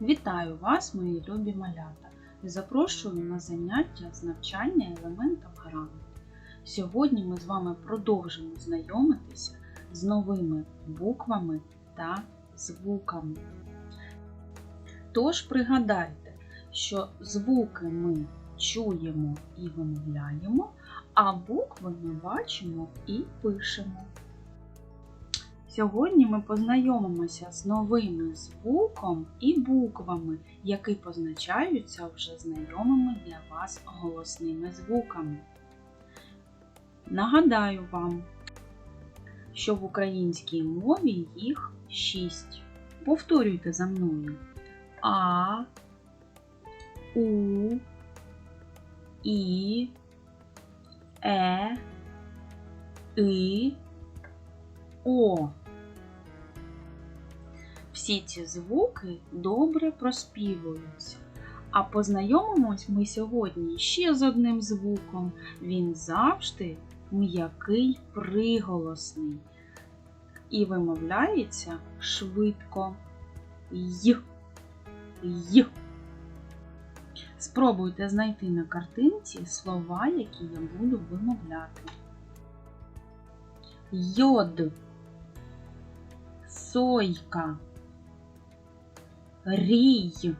Вітаю вас, мої любі малята, і запрошую на заняття з навчання елементам грамоти. Сьогодні ми з вами продовжимо знайомитися з новими буквами та звуками. Тож пригадайте, що звуки ми чуємо і вимовляємо, а букви ми бачимо і пишемо. Сьогодні ми познайомимося з новими звуком і буквами, які позначаються вже знайомими для вас голосними звуками. Нагадаю вам, що в українській мові їх шість. Повторюйте за мною А, У, І, Е, И, О. Всі ці звуки добре проспівуються. А познайомимось ми сьогодні ще з одним звуком. Він завжди м'який приголосний і вимовляється швидко. Й. Й. Спробуйте знайти на картинці слова, які я буду вимовляти. Йод, сойка, рій,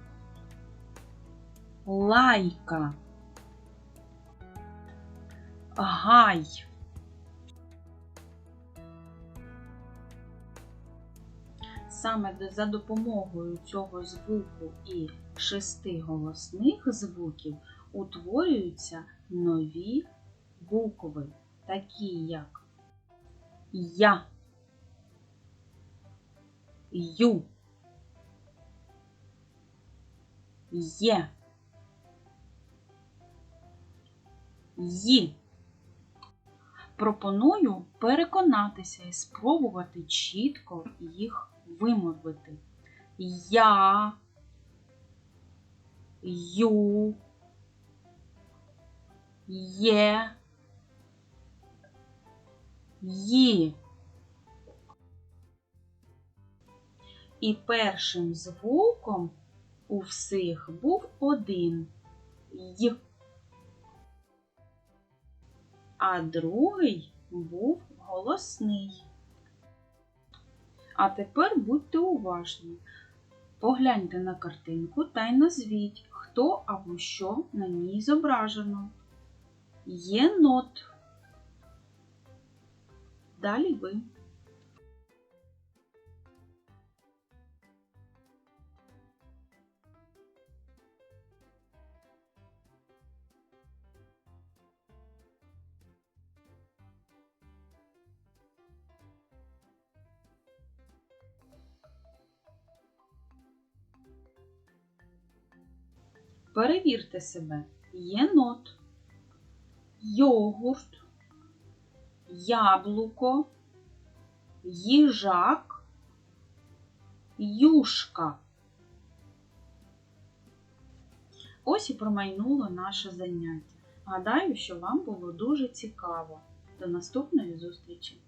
лайка, гай. Саме за допомогою цього звуку і шести голосних звуків утворюються нові букви, такі як Я, Ю, Є, Ї. Пропоную переконатися і спробувати чітко їх вимовити. Я, Ю, Є, Ї. І першим звуком у всіх був один. А другий був голосний. А тепер будьте уважні. Погляньте на картинку та й назвіть, хто або що на ній зображено. Єнот. Далі ви. Перевірте себе. Єнот, йогурт, яблуко, їжак, юшка. Ось і промайнуло наше заняття. Гадаю, що вам було дуже цікаво. До наступної зустрічі!